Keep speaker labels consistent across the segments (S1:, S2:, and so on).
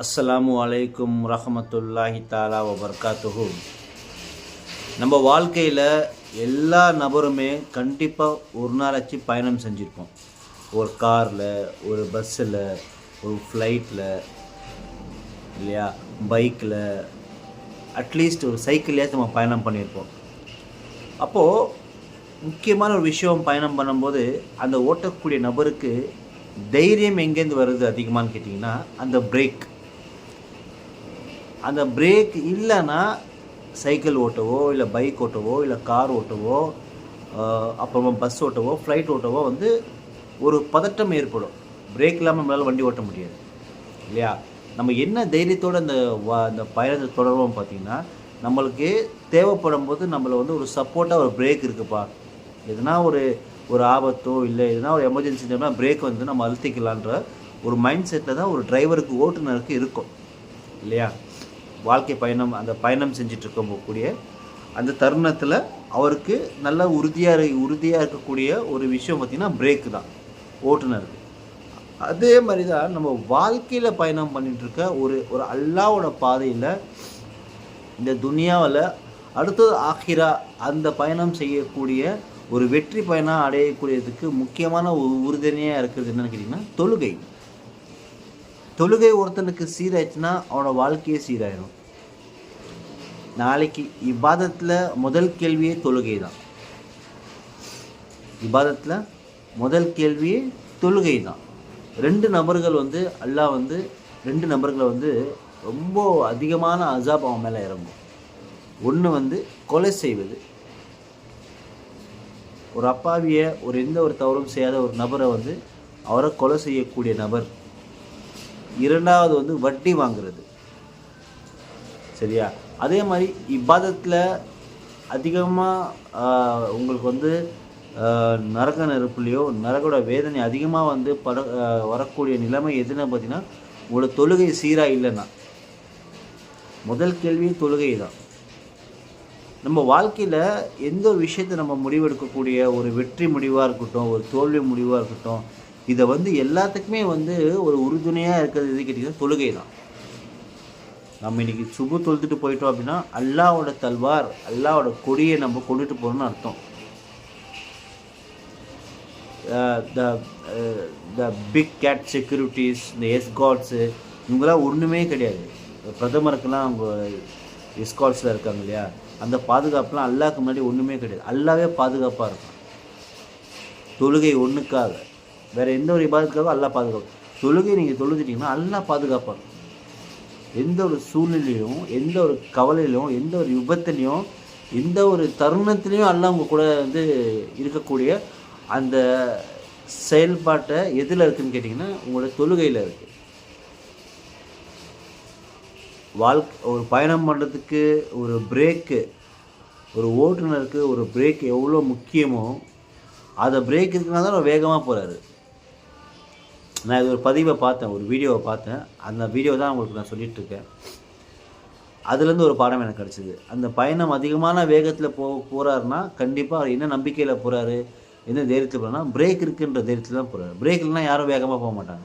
S1: அஸ்ஸலாமு வலைக்கும் ரஹமத்துல்லாஹி தாலா வபர்காத்துஹு நம்ம வாழ்க்கையில் எல்லா நபருமே கண்டிப்பாக ஒரு நாளாச்சு பயணம் செஞ்சுருப்போம். ஒரு காரில் ஒரு பஸ்ஸில் ஒரு ஃப்ளைட்டில் இல்லையா பைக்கில் அட்லீஸ்ட் ஒரு சைக்கிள்லேயே நம்ம பயணம் பண்ணியிருப்போம் அப்போது முக்கியமான ஒரு விஷயம் பயணம் பண்ணும்போது அந்த ஓட்டக்கூடிய நபருக்கு தைரியம் எங்கேருந்து வருது அதிகமான்னு கேட்டிங்கன்னா அந்த பிரேக் அந்த பிரேக் இல்லைன்னா சைக்கிள் ஓட்டவோ இல்லை பைக் ஓட்டவோ இல்லை கார் ஓட்டவோ அப்புறமா பஸ் ஓட்டவோ ஃப்ளைட் ஓட்டவோ வந்து ஒரு பதட்டம் ஏற்படும். பிரேக் இல்லாமல் நம்மளால் வண்டி ஓட்ட முடியாது. இல்லையா? நம்ம என்ன தைரியத்தோடு அந்த வ அந்த பயணத்தை தொடர்வோம் பார்த்தீங்கன்னா நம்மளுக்கு தேவைப்படும் போது நம்மளை வந்து ஒரு சப்போர்ட்டாக ஒரு பிரேக் இருக்குப்பா. எதுனா ஒரு ஒரு ஆபத்தோ இல்லை எதுனா ஒரு எமர்ஜென்சி டைம்னா பிரேக் வந்து நம்ம அழுத்திக்கலான்ற ஒரு மைண்ட் செட்டில் தான் ஒரு டிரைவருக்கு ஓட்டுநருக்கு இருக்கும். இல்லையா? வாழ்க்கை பயணம் அந்த பயணம் செஞ்சுட்டு இருக்கக்கூடிய அந்த தருணத்தில் அவருக்கு நல்ல உறுதியாக உறுதியாக இருக்கக்கூடிய ஒரு விஷயம் பார்த்திங்கன்னா பிரேக்கு தான் ஓட்டுநருக்கு. அதே மாதிரி தான் நம்ம வாழ்க்கையில் பயணம் பண்ணிகிட்ருக்க ஒரு ஒரு அல்லாவோட பாதையில் இந்த துனியாவில் அடுத்தது ஆஹிரா அந்த பயணம் செய்யக்கூடிய ஒரு வெற்றி பயணம் அடையக்கூடியதுக்கு முக்கியமான உறுதுணையாக இருக்கிறது என்னென்னு கேட்டிங்கன்னா தொழுகை. தொழுகை ஒருத்தனுக்கு சீராயிடுச்சுன்னா அவனோட வாழ்க்கையே சீராயிடும் நாளைக்கு இபாதத்தில் முதல் கேள்வியே தொழுகை தான் இபாதத்தில் முதல் கேள்வியே தொழுகை தான் ரெண்டு நபர்கள் வந்து அல்லாஹ் வந்து ரெண்டு நபர்களை வந்து ரொம்ப அதிகமான அசாப் அவன் மேலே இறங்கும். ஒன்று வந்து கொலை செய்வது. ஒரு அப்பாவிய ஒரு எந்த ஒரு தவறும் செய்யாத ஒரு நபரை வந்து அவரை கொலை செய்யக்கூடிய நபர் இரண்டாவது வந்து வட்டி வாங்குறது. சரியா? அதே மாதிரி இப்பாதத்தில் அதிகமாக உங்களுக்கு வந்து நரக நெருப்புலையோ நரகோட வேதனை அதிகமாக வந்து பட வரக்கூடிய நிலைமை எதுன்னு பார்த்தீங்கன்னா உங்களோட தொழுகை சீராக இல்லைன்னா. முதல் கேள்வி தொழுகை தான். நம்ம வாழ்க்கையில் எந்த ஒரு விஷயத்தை நம்ம முடிவெடுக்கக்கூடிய ஒரு வெற்றி முடிவாக இருக்கட்டும் ஒரு தோல்வி முடிவாக இருக்கட்டும் இதை வந்து எல்லாத்துக்குமே வந்து ஒரு உறுதுணையாக இருக்கிறது எது கேட்டிங்கன்னா தொழுகை தான் நம்ம இன்றைக்கி சுபு தொழுத்துட்டு போயிட்டோம் அப்படின்னா அல்லாவோட தல்வார் அல்லாவோட கொடியை நம்ம கொண்டுட்டு போகணும்னு அர்த்தம். The the big gate securities இந்த எஸ்காட்ஸு இவங்களாம் ஒன்றுமே கிடையாது. பிரதமருக்கெல்லாம் அவங்க எஸ்காட்ஸில் இருக்காங்க இல்லையா? அந்த பாதுகாப்புலாம் அல்லாவுக்கு முன்னாடி ஒன்றுமே கிடையாது. அல்லாவே பாதுகாப்பாக இருக்கும். தொழுகை ஒன்றுக்காக வேறு எந்த ஒரு இபாதத்துக்காக அல்லா பாதுகாப்பு தொழுகை நீங்கள் தொழுதுட்டீங்கன்னா அல்லா பாதுகாப்பாக எந்த ஒரு சூழ்நிலையிலும் எந்த ஒரு கவலையிலும் எந்த ஒரு விபத்துலேயும் எந்த ஒரு தருணத்துலையும் அல்லா உங்கள் கூட வந்து இருக்கக்கூடிய அந்த செயல்பாட்டை எதில் இருக்குன்னு கேட்டிங்கன்னா உங்களோட தொழுகையில் இருக்குது வாழ்க்கை ஒரு பயணம் பண்ணுறதுக்கு ஒரு பிரேக்கு ஒரு ஓட்டுநருக்கு ஒரு பிரேக் எவ்வளோ முக்கியமோ அதை பிரேக் இருக்குன்னா தான் வேகமாக போகிறாரு நான் இது ஒரு பதிவை பார்த்தேன் ஒரு வீடியோவை பார்த்தேன். அந்த வீடியோ தான் உங்களுக்கு நான் சொல்லிகிட்ருக்கேன் அதுலேருந்து ஒரு பாடம் எனக்கு கிடச்சிது. அந்த பயணம் அதிகமான வேகத்தில் போ போகிறாருன்னா கண்டிப்பாக அவர் என்ன நம்பிக்கையில் போகிறாரு என்ன தைரியத்தில் போகிறாருன்னா பிரேக் இருக்குன்ற தைரியத்தில் தான் போகிறாரு பிரேக் இல்லைன்னா யாரும் வேகமாக போக மாட்டாங்க.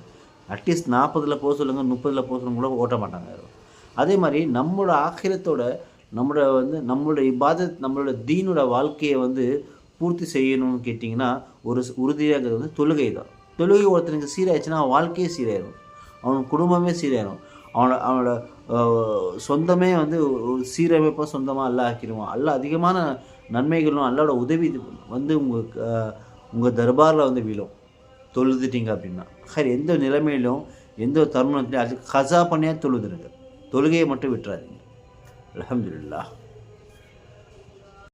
S1: அட்லீஸ்ட் நாற்பதில் போக சொல்லுங்கள் முப்பதில் போக சொல்லுங்க கூட ஓட்ட மாட்டாங்க யாரும். அதே மாதிரி நம்மளோட ஆக்கிரத்தோட நம்மளோட வந்து நம்மளோட இபாதத் நம்மளோட தீனோட வாழ்க்கையை வந்து பூர்த்தி செய்யணும்னு கேட்டிங்கன்னா ஒரு உறுதியாகிறது வந்து தொழுகை தான் தொழுகை ஒருத்தனுக்கு சீராயிடுச்சுன்னா அவன் வாழ்க்கையே சீராயிடும் அவன் குடும்பமே சீராயிடும் அவனோட அவனோட சொந்தமே வந்து ஒரு சீரமைப்பாக சொந்தமாக அல்ல ஆக்கிடுவான். அல்ல அதிகமான நன்மைகளும் அல்லாவோட உதவி வந்து உங்கள் உங்கள் தர்பாரில் வந்து விழும். தொழுதுட்டீங்க அப்படின்னா. ஹரி எந்த நிலைமையிலும் எந்த ஒரு தருணத்துலையும் அது கசா பண்ணியாக தொழுதுருங்க. தொழுகையை மட்டும் விட்டுறாதீங்க. அலமதுல்லா